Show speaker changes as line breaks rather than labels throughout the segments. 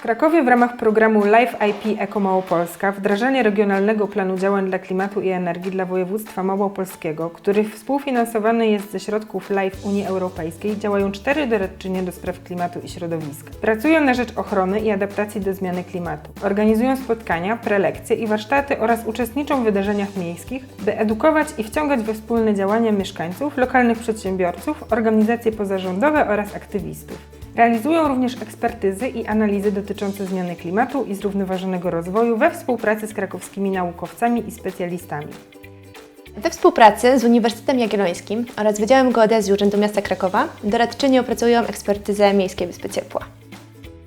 W Krakowie w ramach programu Live IP Eko Małopolska wdrażanie regionalnego planu działań dla klimatu i energii dla województwa małopolskiego, który współfinansowany jest ze środków Live Unii Europejskiej, działają cztery doradczynie do spraw klimatu i środowiska. Pracują na rzecz ochrony i adaptacji do zmiany klimatu. Organizują spotkania, prelekcje i warsztaty oraz uczestniczą w wydarzeniach miejskich, by edukować i wciągać we wspólne działania mieszkańców, lokalnych przedsiębiorców, organizacje pozarządowe oraz aktywistów. Realizują również ekspertyzy i analizy dotyczące zmiany klimatu i zrównoważonego rozwoju we współpracy z krakowskimi naukowcami i specjalistami.
We współpracy z Uniwersytetem Jagiellońskim oraz Wydziałem Geodezji Urzędu Miasta Krakowa doradczynie opracują ekspertyzę Miejskiej Wyspy Ciepła.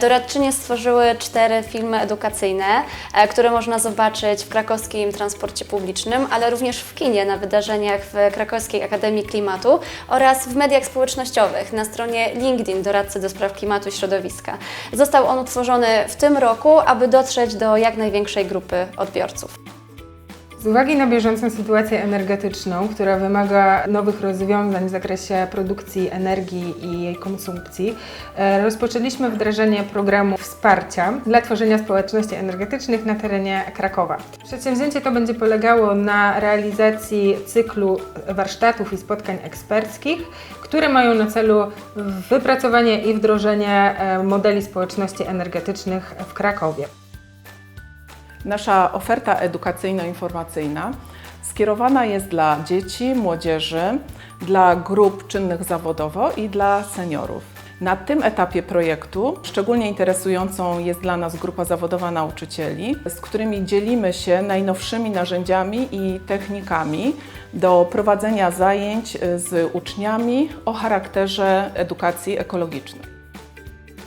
Doradczynie stworzyły cztery filmy edukacyjne, e, które można zobaczyć w krakowskim transporcie publicznym, ale również w kinie na wydarzeniach w Krakowskiej Akademii Klimatu oraz w mediach społecznościowych na stronie LinkedIn Doradcy do Spraw Klimatu i Środowiska. Został on utworzony w tym roku, aby dotrzeć do jak największej grupy odbiorców.
Z uwagi na bieżącą sytuację energetyczną, która wymaga nowych rozwiązań w zakresie produkcji energii i jej konsumpcji, e, rozpoczęliśmy wdrażanie programu wsparcia dla tworzenia społeczności energetycznych na terenie Krakowa. Przedsięwzięcie to będzie polegało na realizacji cyklu warsztatów i spotkań eksperckich, które mają na celu wypracowanie i wdrożenie e, modeli społeczności energetycznych w Krakowie.
Nasza oferta edukacyjno-informacyjna skierowana jest dla dzieci, młodzieży, dla grup czynnych zawodowo i dla seniorów. Na tym etapie projektu szczególnie interesującą jest dla nas grupa zawodowa nauczycieli, z którymi dzielimy się najnowszymi narzędziami i technikami do prowadzenia zajęć z uczniami o charakterze edukacji ekologicznej.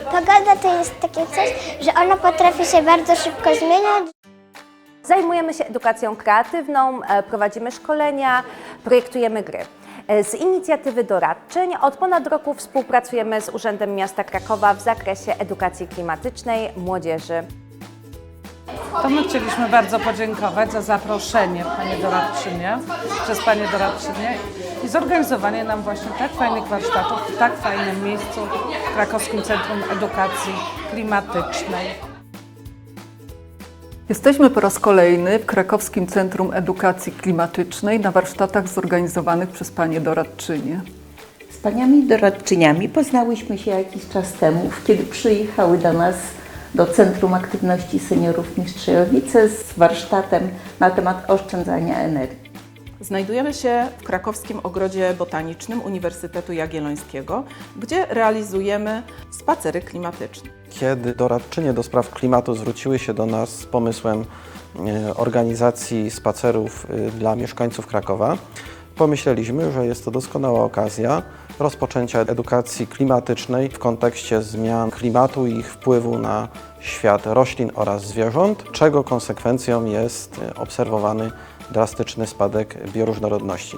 Pogoda to jest takie coś, że ona potrafi się bardzo szybko zmieniać.
Zajmujemy się edukacją kreatywną, e, prowadzimy szkolenia, projektujemy gry. E, Z inicjatywy doradczyń od ponad roku współpracujemy z Urzędem Miasta Krakowa w zakresie edukacji klimatycznej młodzieży.
To my chcieliśmy bardzo podziękować za zaproszenie Panie Doradczynie, przez Panie Doradczynie i zorganizowanie nam właśnie tak fajnych warsztatów w tak fajnym miejscu w Krakowskim Centrum Edukacji Klimatycznej.
Jesteśmy po raz kolejny w Krakowskim Centrum Edukacji Klimatycznej na warsztatach zorganizowanych przez Panie Doradczynie.
Z paniami doradczyniami poznałyśmy się jakiś czas temu, kiedy przyjechały do nas do Centrum Aktywności Seniorów Mistrzejowice z warsztatem na temat oszczędzania energii.
Znajdujemy się w krakowskim ogrodzie botanicznym Uniwersytetu Jagiellońskiego, gdzie realizujemy spacery klimatyczne.
Kiedy doradczynie do spraw klimatu zwróciły się do nas z pomysłem e, organizacji spacerów e, dla mieszkańców Krakowa, pomyśleliśmy, że jest to doskonała okazja rozpoczęcia edukacji klimatycznej w kontekście zmian klimatu i ich wpływu na świat roślin oraz zwierząt, czego konsekwencją jest e, obserwowany drastyczny spadek bioróżnorodności.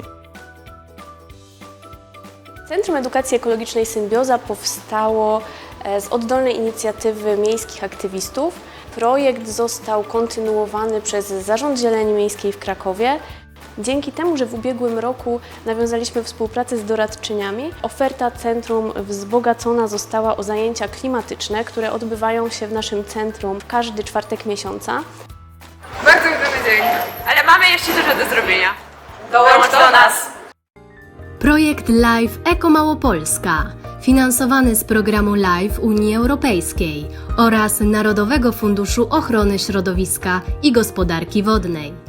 Centrum Edukacji Ekologicznej Symbioza powstało e, z oddolnej inicjatywy miejskich aktywistów. Projekt został kontynuowany przez Zarząd Zieleni Miejskiej w Krakowie. Dzięki temu, że w ubiegłym roku nawiązaliśmy współpracę z doradczyniami, oferta centrum wzbogacona została o zajęcia klimatyczne, które odbywają się w naszym centrum każdy czwartek miesiąca.
Bardzo udany dzień, ale mamy jeszcze dużo do zrobienia. Dołącz do nas!
Projekt Live Eko Małopolska, finansowany z programu Live Unii Europejskiej oraz Narodowego Funduszu Ochrony Środowiska i Gospodarki Wodnej.